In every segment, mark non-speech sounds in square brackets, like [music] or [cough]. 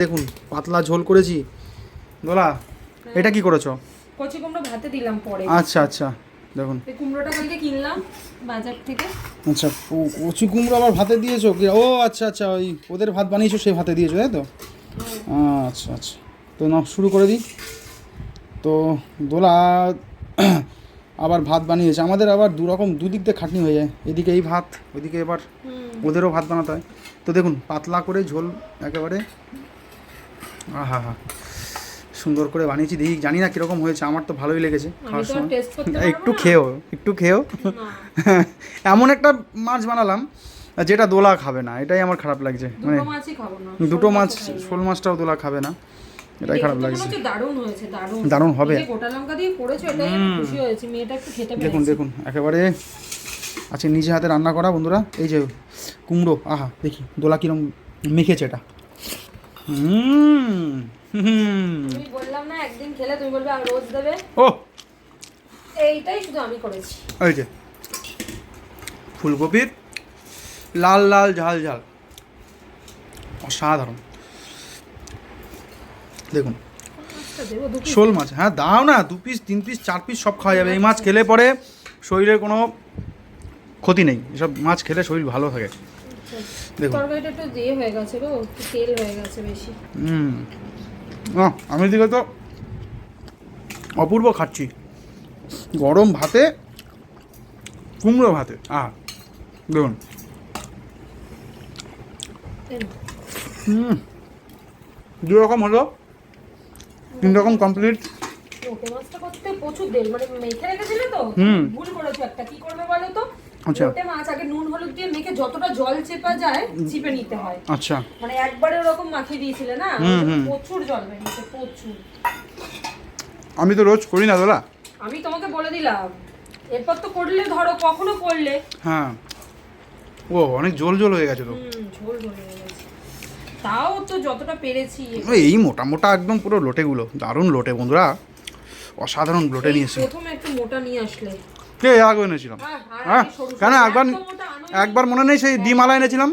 দেখুন পাতলা ঝোল করেছি। দোলা এটা কি করেছ? কচি কুমড়ো ভাতে দিলাম পরে। আচ্ছা আচ্ছা দেখুন। এই কুমড়োটা কালকে কিনলাম বাজার থেকে। আচ্ছা কচি কুমড়ো আবার ভাতে দিয়েছ? কি ও আচ্ছা আচ্ছা ওই ওদের ভাত বানিয়েছো সেই ভাতে দিয়েছ তাই তো? আচ্ছা আচ্ছা। তো না শুরু করে দিই। তো দোলা আবার ভাত বানিয়েছে। আমাদের আবার দু রকম দুদিক দিয়ে খাটনি হয়ে যায়। এদিকে এই ভাত ওইদিকে এবার ওদেরও ভাত বানাতে হয়। তো দেখুন পাতলা করে ঝোল একেবারে আহা হা সুন্দর করে বানিয়েছি দেখি জানি না কীরকম হয়েছে আমার তো ভালোই লেগেছে খাওয়ার সময়। একটু খেয়েও একটু খেয়েও। [laughs] এমন একটা মাছ বানালাম যেটা দোলা খাবে না এটাই আমার খারাপ লাগছে। মানে দুটো মাছ। শোল মাছটাও দোলা খাবে না এটাই খারাপ লাগছে। দারুণ হবে। দেখুন দেখুন একেবারে আছে নিজে হাতে রান্না করা বন্ধুরা এই যে কুমড়ো আহা দেখি দোলা কিরম মেখেছে এটা। হুম। হুম। তুমি বললাম না একদিন খেলে তুমি বলবে আর রোজ দেবে। ও। এইটাই শুধু আমি করেছি। এই যে ফুলকপির লাল লাল ঝাল ঝাল। অসাধারণ। দেখুন। শোল মাছ হ্যাঁ দাও না দু পিস তিন পিস চার পিস সব খাওয়া যাবে। এই মাছ খেলে পরে শরীরের কোনো ক্ষতি নেই। এসব মাছ খেলে শরীর ভালো থাকে। দেখুন। তরকারিটা একটু দিয়ে হয়ে গেছে গো একটু তেল হয়ে গেছে বেশি। হুম। আমি দিকে তো অপূর্ব খাচ্ছি। গরম ভাতে কুমড়ো ভাতে। আহ দেখুন। হুম। দু রকম হলো তিন রকম কমপ্লিট করতে প্রচুর দেরি মানে মেখে রেখেছিলে তো। ভুল করেছ একটা। কি করবে বলো তো? আচ্ছা। লোটে মাছ আগে নুন হলুদ দিয়ে মেখে যতটা জল চেপা যায় চিপে নিতে হয়। আচ্ছা। মানে একবারে ওরকম মাখিয়ে দিয়েছিলে না। প্রচুর জল বেরিয়েছে প্রচুর। আমি তো রোজ করি না দাদা আমি তোমাকে বলে দিলাম। এরপর তো করলে ধরো কখনো করলে। হ্যাঁ। ও অনেক জল জল হয়ে গেছে তো। হয়ে গেছে। তাও তো যতটা পেরেছি। এই মোটা মোটা একদম পুরো লোটেগুলো। দারুণ লোটে বন্ধুরা। অসাধারণ লোটে নিয়েছে প্রথমে একটু মোটা নিয়ে আসলে। কে আগে এনেছিলাম? হ্যাঁ, হ্যাঁ? কেন? একবার। একবার মনে নেই সেই ডিমালা এনেছিলাম?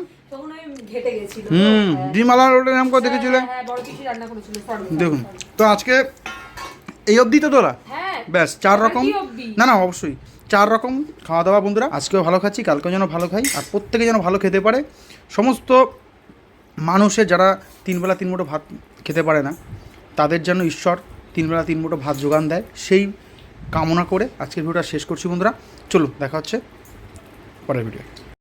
হুম ডিমালা লোটে নাম করে দেখেছিলে? হ্যাঁ, হ্যাঁ, দেখুন। তো আজকে এই অবধি তো হ্যাঁ ব্যাস চার রকম না না অবশ্যই। চার রকম খাওয়া দাওয়া বন্ধুরা আজকেও ভালো খাচ্ছি কালকেও যেন ভালো খাই আর প্রত্যেকে যেন ভালো খেতে পারে। সমস্ত মানুষের যারা তিনবেলা তিন মুঠো ভাত খেতে পারে না তাদের জন্য ঈশ্বর তিনবেলা তিন মুঠো ভাত যোগান দেয়। সেই কামনা করে আজকের ভিডিওটা শেষ করছি বন্ধুরা। চলুন দেখা হচ্ছে পরের ভিডিও